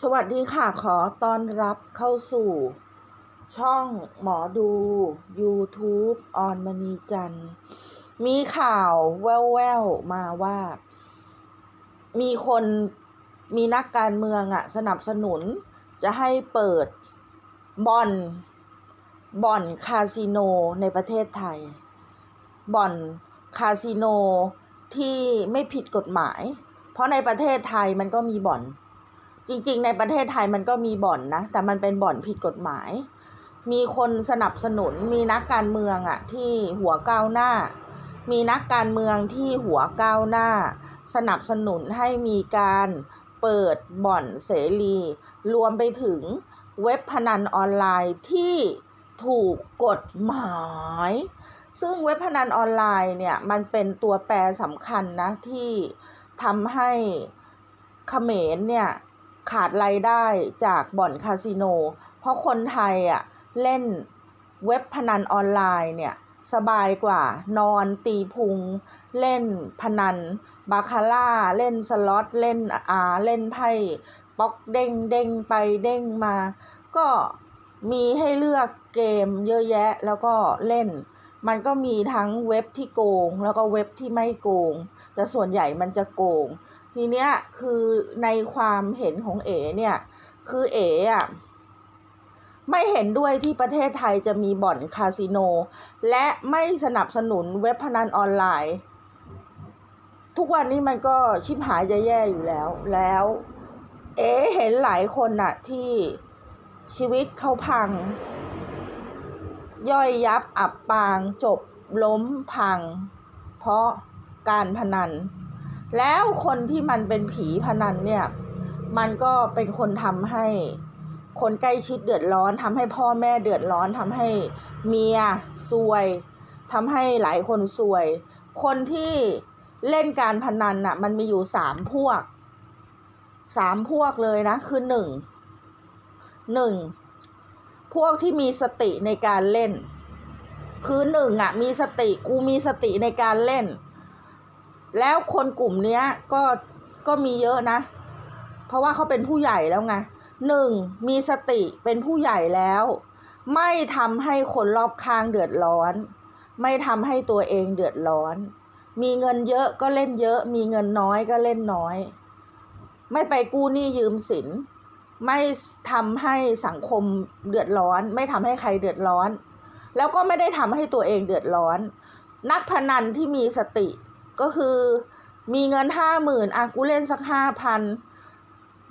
สวัสดีค่ะ ขอต้อนรับเข้าสู่ ช่องหมอดู YouTube ออนมณีจันทร์ มีข่าวแว่วๆ มาว่า มีคนมีนักการเมืองอะสนับสนุนจะให้เปิดบ่อนบ่อนคาสิโนในประเทศไทย บ่อนคาสิโนที่ไม่ผิดกฎหมาย เพราะในประเทศไทยมันก็มีบ่อน จริง ๆ ในประเทศไทยมันก็มีบ่อนนะ แต่มันเป็นบ่อนผิดกฎหมาย มีคนสนับสนุนมีนักการเมืองอะที่หัวก้าวหน้า มีนักการเมืองที่หัวก้าวหน้า สนับสนุนให้มีการเปิดบ่อนเสรี รวมไปถึงเว็บพนันออนไลน์ที่ถูกกฎหมาย ซึ่งเว็บพนันออนไลน์เนี่ยมันเป็นตัวแปรสำคัญนะที่ทำให้เขมรเนี่ย ขาดรายได้จากบ่อนคาสิโน เพราะคนไทยอะเล่นเว็บพนันออนไลน์เนี่ยสบายกว่านอนตีพุง เล่นพนัน บาคาร่า เล่นสล็อต เล่นอาเล่นไพ่ป๊อกเด้งเด้งไปเด้งมา ก็มีให้เลือกเกมเยอะแยะแล้วก็เล่น มันก็มีทั้งเว็บที่โกง แล้วก็เว็บที่ไม่โกง แต่ส่วนใหญ่มันจะโกง ทีเนี้ยคือในความเห็นของเอ๋เนี่ย คือเอ๋อะไม่เห็นด้วยที่ประเทศไทยจะมีบ่อนคาสิโน และไม่สนับสนุนเว็บพนันออนไลน์ ทุกวันนี้มันก็ชิบหายจะแย่อยู่แล้ว แล้ว เอ๋เห็นหลายคนน่ะ ที่ชีวิตเขาพัง ย่อยยับอับปางจบล้มพัง เพราะการพนัน แล้วคนที่มันเป็นผีพนันเนี่ย มันก็เป็นคนทำให้คนใกล้ชิดเดือดร้อนทำให้พ่อแม่เดือดร้อนทำให้เมียซวยทำให้หลายคนซวย คนที่เล่นการพนันน่ะ มันมีอยู่สามพวกสามพวกเลยนะ คือหนึ่งหนึ่งพวกที่มีสติในการเล่น คือหนึ่งอะ มีสติกูมีสติในการเล่น แล้วคนกลุ่มเนี้ยก็ก็มีเยอะนะ เพราะว่าเขาเป็นผู้ใหญ่แล้วไงหนึ่งมีสติเป็นผู้ใหญ่แล้ว ไม่ทำให้คนรอบข้างเดือดร้อน ไม่ทำให้ตัวเองเดือดร้อน มีเงินเยอะก็เล่นเยอะ มีเงินน้อยก็เล่นน้อย ไม่ไปกู้หนี้ยืมสิน ไม่ทำให้สังคมเดือดร้อน ไม่ทำให้ใครเดือดร้อน แล้วก็ไม่ได้ทำให้ตัวเองเดือดร้อน นักพนันที่มีสติ ก็คือมีเงินห้าหมื่นอะกูเล่นสักห้าพัน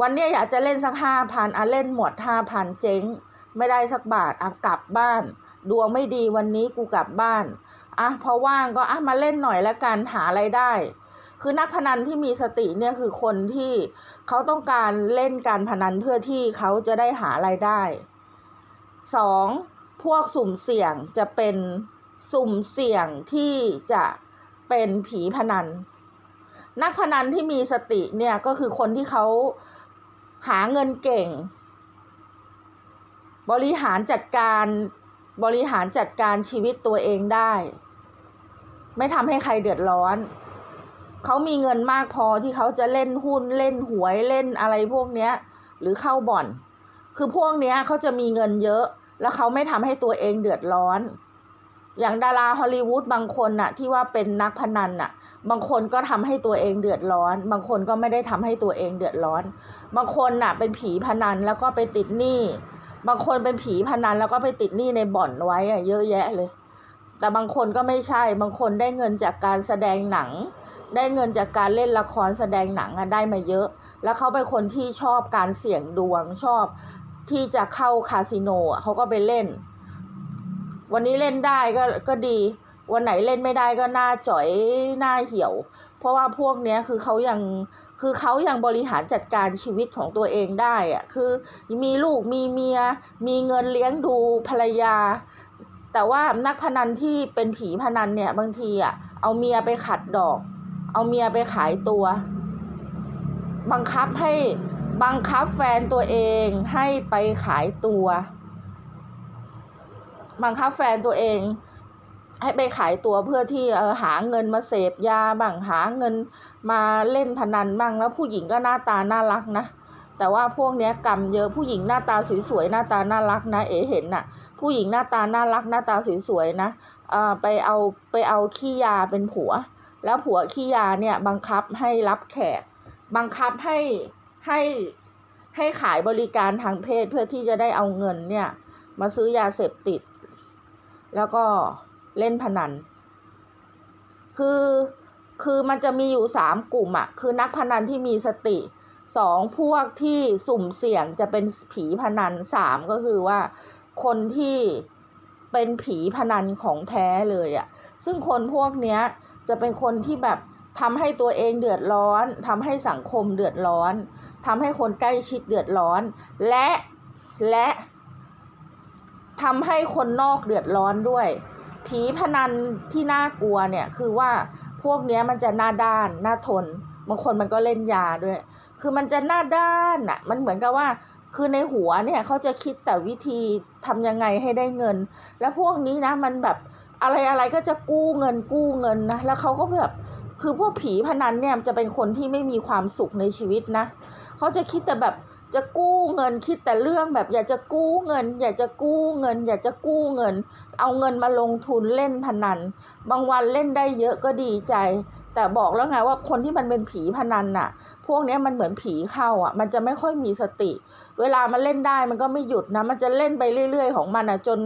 วันเนี้ยอยากจะเล่นสักห้าพันอะเล่นหมดห้าพันเจ๊ง ไม่ได้สักบาทอะกลับบ้าน ดวงไม่ดีวันนี้กูกลับบ้านอะพอว่างก็อะมาเล่นหน่อยแล้วกันหาอะไรได้ คือนักพนันที่มีสติเนี่ยคือคนที่เขาต้องการเล่นการพนันเพื่อที่เขาจะได้หาไรายได้สองพวกสุ่มเสี่ยงจะเป็นสุ่มเสี่ยงที่จะ เป็นผีพนัน นักพนันที่มีสติเนี่ยก็คือคนที่เขาหาเงินเก่ง บริหารจัดการบริหารจัดการชีวิตตัวเองได้ ไม่ทำให้ใครเดือดร้อน เขามีเงินมากพอที่เขาจะเล่นหุ้นเล่นหวยเล่นอะไรพวกเนี้ย หรือเข้าบ่อน คือพวกเนี้ยเขาจะมีเงินเยอะ แล้วเขาไม่ทำให้ตัวเองเดือดร้อน อย่างดาราฮอลลีวูดบางคนน่ะที่ว่าเป็นนักพนันน่ะ บางคนก็ทำให้ตัวเองเดือดร้อน บางคนก็ไม่ได้ทำให้ตัวเองเดือดร้อน บางคนน่ะเป็นผีพนันแล้วก็ไปติดหนี้ บางคนเป็นผีพนันแล้วก็ไปติดหนี้ในบ่อนไว้อะเยอะแยะเลย แต่บางคนก็ไม่ใช่ บางคนได้เงินจากการแสดงหนัง ได้เงินจากการเล่นละครแสดงหนังอะได้มาเยอะ แล้วเขาเป็นคนที่ชอบการเสี่ยงดวงชอบที่จะเข้าคาสิโนอะเขาก็ไปเล่น วันนี้เล่นได้ก็ก็ดี วันไหนเล่นไม่ได้ก็หน้าจ่อยหน้าเหี่ยว เพราะว่าพวกเนี้ยคือเขายังคือเขายังบริหารจัดการชีวิตของตัวเองได้อะคือมีลูกมีเมีย มีเงินเลี้ยงดูภรรยา แต่ว่านักพนันที่เป็นผีพนันเนี่ยบางทีอะเอาเมียไปขัดดอก เอาเมียไปขายตัว บังคับให้บังคับแฟนตัวเองให้ไปขายตัว บังคับแฟนตัวเอง ให้ไปขายตัวเพื่อที่หาเงินมาเสพยาบ้างหาเงินมาเล่นพนันบ้างแล้วผู้หญิงก็หน้าตาน่ารักนะแแต่ว่าพวกเนี้ยกรรมเยอะผู้หญิงหน้าตาสวยๆหน้าตาน่ารักนะ เอ๋เห็นน่ะ ผู้หญิงหน้าตาน่ารักหน้าตาสวยๆนะเอ่อไปเอาไปเอาขี้ยาเป็นผัว แล้วผัวขี้ยาเนี่ยบังคับให้รับแขก บังคับให้ให้ให้ขายบริการทางเพศเพื่อที่จะได้เอาเงินเนี่ย มาซื้อยาเสพติด แล้วก็เล่นพนัน คือคือมันจะมีอยู่สามกลุ่มอะคือนักพนันที่มีสติสองพวกที่สุ่มเสี่ยงจะเป็นผีพนันสามก็คือว่า คนที่เป็นผีพนันของแท้เลยอะซึ่งคนพวกเนี้ยจะเป็นคนที่แบบทำให้ตัวเองเดือดร้อนทำให้สังคมเดือดร้อนทำให้คนใกล้ชิดเดือดร้อน และและ ทำให้คนนอกเดือดร้อนด้วย ผีพนันที่น่ากลัวเนี่ยคือว่าพวกเนี้ยมันจะหน้าด้านหน้าทนบางคนมันก็เล่นยาด้วย คือมันจะหน้าด้านอะมันเหมือนกับว่า คือในหัวเนี่ยเขาจะคิดแต่วิธีทำยังไงให้ได้เงิน แล้วพวกนี้นะมันแบบอะไรอะไรก็จะกู้เงินกู้เงินนะแล้วเขาก็แบบคือพวกผีพนันเนี่ยจะเป็นคนที่ไม่มีความสุขในชีวิตนะเขาจะคิดแต่แบบ จะกู้เงินคิดแต่เรื่องแบบอยากจะกู้เงิน อยากจะกู้เงิน อยากจะกู้เงิน เอาเงินมาลงทุนเล่นพนัน บางวันเล่นได้เยอะก็ดีใจ แต่บอกแล้วไงว่าคนที่มันเป็นผีพนันน่ะ พวกนี้มันเหมือนผีเข้าอะ มันจะไม่ค่อยมีสติ เวลามันเล่นได้มันก็ไม่หยุดนะ มันจะเล่นไปเรื่อย ๆ ของมันอะจน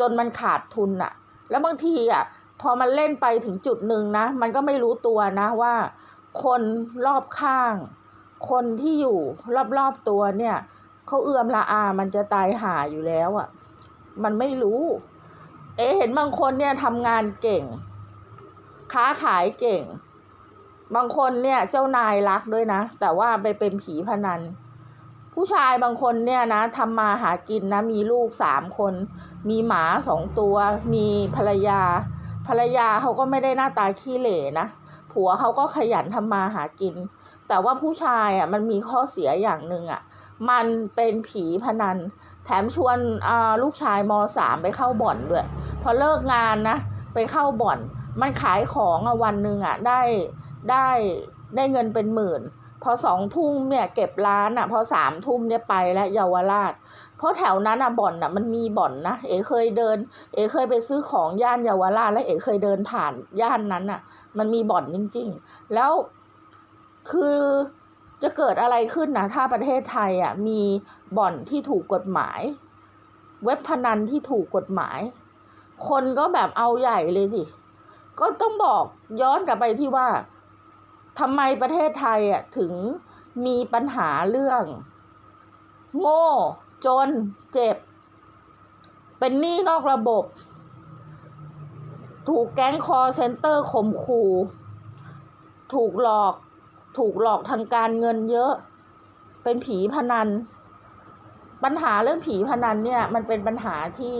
จนมันขาดทุนอะ แล้วบางทีอะพอมันเล่นไปถึงจุดหนึ่งนะ มันก็ไม่รู้ตัวนะว่า คนรอบข้าง คนที่อยู่รอบๆตัวเนี่ยเขาเอื้อมละอา มันจะตายหาอยู่แล้วอะ มันไม่รู้ เอ๊เห็นบางคนเนี่ยทำงานเก่ง ค้าขายเก่ง บางคนเนี่ยเจ้านายรักด้วยนะ แต่ว่าไปเป็นผีพนัน ผู้ชายบางคนเนี่ยนะทำมาหากินนะ มีลูกสามคน มีหมาสองตัว มีภรรยา ภรรยาเขาก็ไม่ได้หน้าตาขี้เหร่นะ ผัวเขาก็ขยันทำมาหากิน แต่ว่าผู้ชายอะมันมีข้อเสียอย่างหนึ่งอะ มันเป็นผีพนัน แถมชวนลูกชายมสามไปเข้าบ่อนด้วย พอเลิกงานนะ ไปเข้าบ่อน มันขายของอะวันหนึ่งอะได้ได้ได้เงินเป็นหมื่น พอสองทุ่มเนี่ยเก็บร้านอะ พอสามทุ่มเนี่ยไปแล้วเยาวราชเพราะแถวนั้นอะบ่อนอะมันมีบ่อนนะเอ๋เคยเดิน เอ๋เคยไปซื้อของย่านเยาวราชแล้วเอ๋เคยเดินผ่านย่านนั้นอะ มันมีบ่อนจริง ๆ แล้ว คือจะเกิดอะไรขึ้นนะถ้าประเทศไทยอะมีบ่อนที่ถูกกฎหมาย เว็บพนันที่ถูกกฎหมาย คนก็แบบเอาใหญ่เลยสิ ก็ต้องบอกย้อนกลับไปที่ว่าทำไมประเทศไทยอะถึงมีปัญหาเรื่อง โง่ จนเจ็บ เป็นหนี้นอกระบบ ถูกแก๊งคอเซนเตอร์ข่มขู่ ถูกหลอก ถูกหลอกทางการเงินเยอะ เป็นผีพนัน ปัญหาเรื่องผีพนันเนี่ยมันเป็นปัญหาที่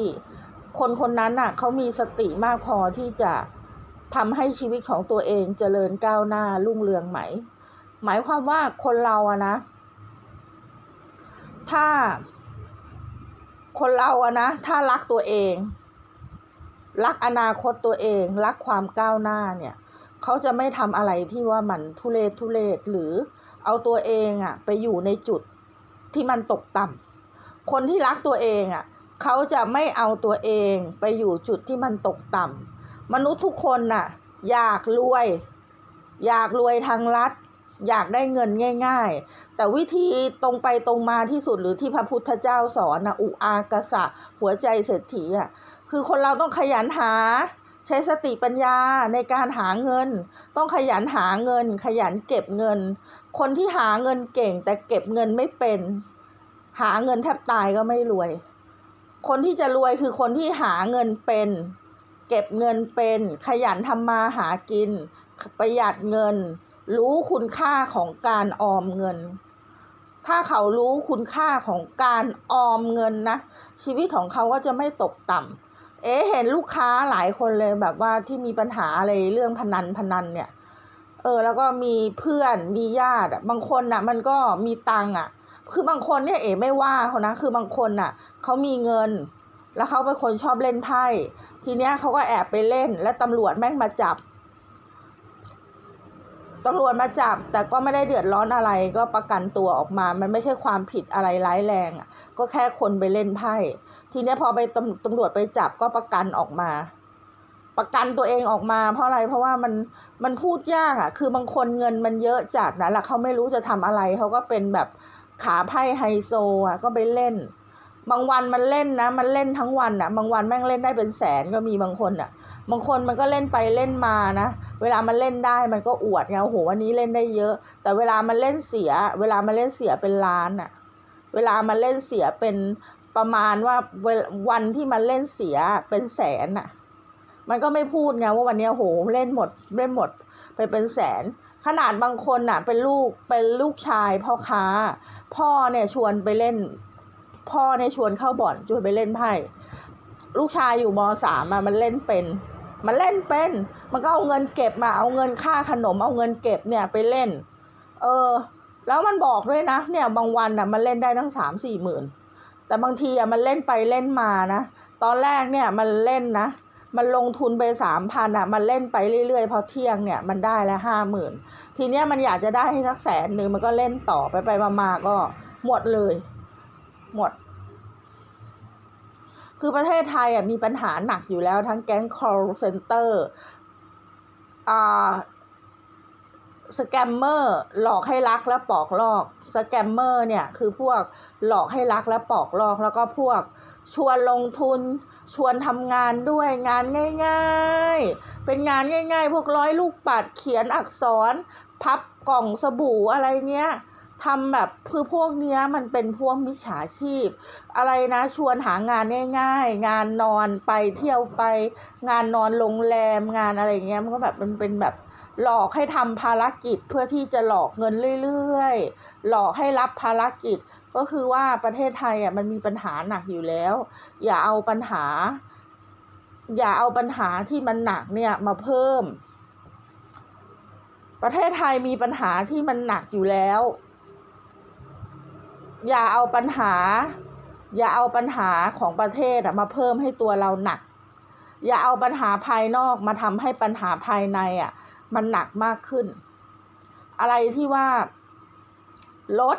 คนคนนั้นน่ะเขามีสติมากพอที่จะทำให้ชีวิตของตัวเองเจริญก้าวหน้ารุ่งเรืองไหม หมายความว่าคนเราอะนะ ถ้า คนเราอะนะ ถ้ารักตัวเอง รักอนาคตตัวเอง รักความก้าวหน้าเนี่ย เขาจะไม่ทำอะไรที่ว่ามันทุเลศทุเลศหรือเอาตัวเองอะไปอยู่ในจุดที่มันตกต่ำคนที่รักตัวเองอะเขาจะไม่เอาตัวเองไปอยู่จุดที่มันตกต่ำมนุษย์ทุกคนน่ะ อยากรวย อยากรวยทางลัดอยากได้เงินง่าย ๆ แต่วิธีตรงไปตรงมาที่สุดหรือที่พระพุทธเจ้าสอนนะอุอากษะหัวใจเศรษฐีอะคือคนเราต้องขยันหา ใช้สติปัญญาในการหาเงิน ต้องขยันหาเงิน ขยันเก็บเงิน คนที่หาเงินเก่งแต่เก็บเงินไม่เป็น หาเงินแทบตายก็ไม่รวย คนที่จะรวยคือคนที่หาเงินเป็น เก็บเงินเป็น ขยันทำมาหากิน ประหยัดเงิน รู้คุณค่าของการออมเงิน ถ้าเขารู้คุณค่าของการออมเงินนะชีวิตของเขาก็จะไม่ตกต่ำ เอ๊เห็นลูกค้าหลายคนเลยแบบว่าที่มีปัญหาอะไรเรื่องพนันพนันเนี่ย เออ แล้วก็มีเพื่อนมีญาติบางคนน่ะ มันก็มีตังอะ คือบางคนเนี่ยเอ๋ไม่ว่าเขานะคือบางคนน่ะเขามีเงิน แล้วเขาเป็นคนชอบเล่นไพ่ทีเนี้ยเขาก็แอบไปเล่น แล้วตำรวจแม่งมาจับ ตำรวจมาจับแต่ก็ไม่ได้เดือดร้อนอะไรก็ประกันตัวออกมา มันไม่ใช่ความผิดอะไรร้ายแรงอะก็แค่คนไปเล่นไพ่ ทีนี้พอไปตำตำรวจไปจับก็ประกันออกมา ประกันตัวเองออกมา เพราะอะไรเพราะว่ามันมันพูดยากอะ คือบางคนเงินมันเยอะจัดนะแล้วเขาไม่รู้จะทำอะไรเขาก็เป็นแบบขาไพ่ไฮโซอะก็ไปเล่น บางวันมันเล่นนะ มันเล่นทั้งวันอะ บางวันแม่งเล่นได้เป็นแสนก็มีบางคนอะ บางคนมันก็เล่นไปเล่นมานะ เวลามันเล่นได้มันก็อวดไงโอ้โหวันนี้เล่นได้เยอะ แต่เวลามันเล่นเสีย เวลามันเล่นเสียเป็นล้านอะเวลามันเล่นเสียเป็นประมาณว่าวันที่มันเล่นเสียเป็นแสนอะมันก็ไม่พูดไงว่าวันนี้ยโหเล่นหมดเล่นหมดไปเป็นแสน ขนาดบางคนน่ะ เป็นลูกเป็นลูกชายพ่อค้า พ่อเนี่ยชวนไปเล่น พ่อเนี่ยชวนเข้าบ่อนชวนไปเล่นไพ่ลูกชายอยู่มสามอะมันเล่นเป็น มันเล่นเป็น มันก็เอาเงินเก็บมาเอาเงินค่าขนมเอาเงินเก็บเนี่ยไปเล่น เออ แล้วมันบอกด้วยนะ เนี่ยบางวันอะมันเล่นได้ทั้งสามสี่หมื่นแต่บางทีอะมันเล่นไปเล่นมานะตอนแรกเนี่ยมันเล่นนะ มันลงทุนไปสามพันอะ มันเล่นไปเรื่อยๆ พอเที่ยงเนี่ยมันได้แล้วห้าหมื่นทีเนี้ยมันอยากจะได้ให้สักแสนหนึ่งมันก็เล่นต่อไปไปมาๆก็หมดเลย หมด คือประเทศไทยอะมีปัญหาหนักอยู่แล้วทั้งแก๊ง call center อ่าสแกมเมอร์หลอกให้รักและปอกลอก สแกมเมอร์เนี่ยคือพวกหลอกให้รักและปอกลอก แล้วก็พวกชวนลงทุน ชวนทำงานด้วยงานง่ายๆ เป็นงานง่ายๆ พวกร้อยลูกปัดเขียนอักษร พับกล่องสบู่อะไรเงี้ย ทำแบบคือพวกเนี้ยมันเป็นพวกมิจฉาชีพ อะไรนะชวนหางานง่ายๆ งานนอนไปเที่ยวไป งานนอนโรงแรมงานอะไรเงี้ยมันก็แบบมันเป็นแบบหลอกให้ทำภารกิจเพื่อที่จะหลอกเงินเรื่อยๆ หลอกให้รับภารกิจ ก็คือว่าประเทศไทยอะมันมีปัญหาหนักอยู่แล้ว อย่าเอาปัญหา อย่าเอาปัญหาที่มันหนักเนี่ยมาเพิ่ม ประเทศไทยมีปัญหาที่มันหนักอยู่แล้ว อย่าเอาปัญหา อย่าเอาปัญหาของประเทศมาเพิ่มให้ตัวเราหนัก อย่าเอาปัญหาภายนอกมาทำให้ปัญหาภายในอะ มันหนักมากขึ้น อะไรที่ว่า ลด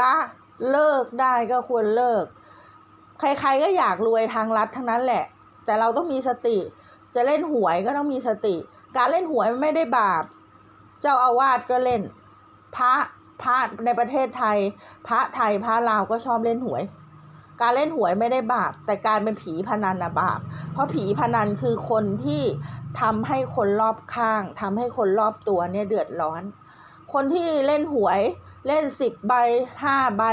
ละเลิกได้ก็ควรเลิก ใครๆก็อยากรวยทางรัฐทั้งนั้นแหละ แต่เราต้องมีสติ จะเล่นหวยก็ต้องมีสติ การเล่นหวยไม่ได้บาป เจ้าอาวาสก็เล่น พระ พระในประเทศไทย พระไทยพระลาวก็ชอบเล่นหวย การเล่นหวยไม่ได้บาป แต่การเป็นผีพนันนะบาป เพราะผีพนันคือคนที่ทำให้คนรอบข้างทำให้คนรอบตัวเนี่ยเดือดร้อน คนที่เล่นหวยเล่นสิบใบห้าใบ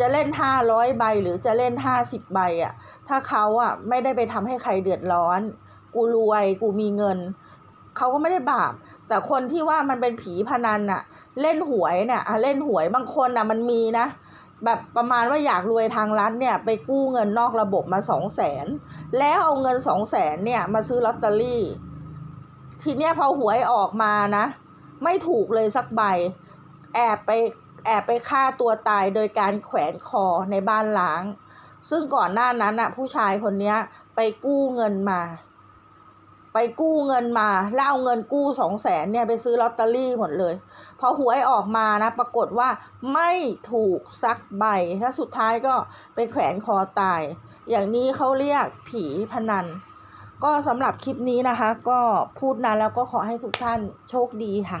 จะเล่นห้าร้อยใบหรือจะเล่นห้าสิบใบอะถ้าเขาอะไม่ได้ไปทำให้ใครเดือดร้อน กูรวยกูมีเงิน เขาก็ไม่ได้บาป แต่คนที่ว่ามันเป็นผีพนันน่ะ เล่นหวยเนี่ยอะเล่นหวยบางคนน่ะมันมีนะ แบบประมาณว่าอยากรวยทางรัฐเนี่ย ไปกู้เงินนอกระบบมาสองแสนแล้วเอาเงินสองแสนเนี่ย มาซื้อลอตเตอรี่ ทีเนี้ยพอหวยออกมานะ ไม่ถูกเลยสักใบ แอบไปแอบไปฆ่าตัวตายโดยการแขวนคอในบ้านล้าง ซึ่งก่อนหน้านั้นน่ะ ผู้ชายคนเนี้ยไปกู้เงินมา ไปกู้เงินมา แล้วเอาเงินกู้สองแสนเนี่ยไปซื้อลอตเตอรี่หมดเลย พอหวยออกมานะปรากฏว่าไม่ถูกซักใบ แล้วสุดท้ายก็ไปแขวนคอตาย อย่างนี้เขาเรียกผีพนัน ก็สำหรับคลิปนี้นะคะ ก็พูดนานแล้วก็ขอให้ทุกท่านโชคดีค่ะ